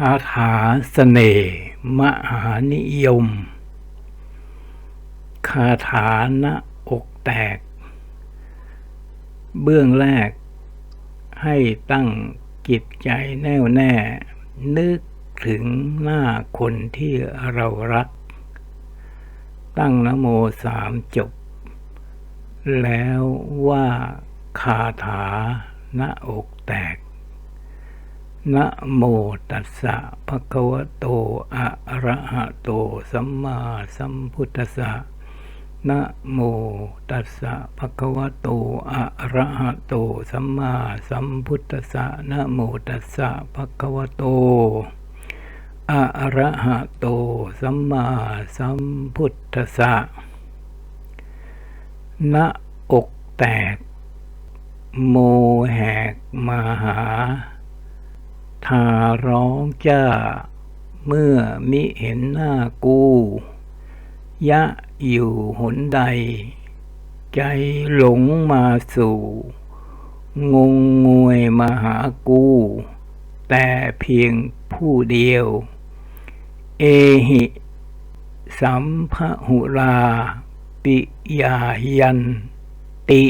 คาถาเสน่ห์มหานิยม คาถาหน้าอกแตก เบื้องแรก ให้ตั้งจิตใจแน่วแน่ นึกถึงหน้าคนที่เรารัก ตั้งนโมสามจบ แล้วว่าคาถาหน้าอกแตก นะโมตัสสะภะคะวะโต อะระหะโต สัมมาสัมพุทธัสสะนะโมตัสสะภะคะวะโต อะระหะโต สัมมาสัมพุทธัสสะนะโมตัสสะภะคะวะโต อะระหะโต สัมมาสัมพุทธัสสะน้าอกแตก โมแหกมหา ทาร้องจ้า เมื่อมิเห็นหน้ากู ยะอยู่หนใด ใจหลงมาสู่ งงงวยมาหากู แต่เพียงผู้เดียว เอหิ สัมภหุรา ปิยายันติ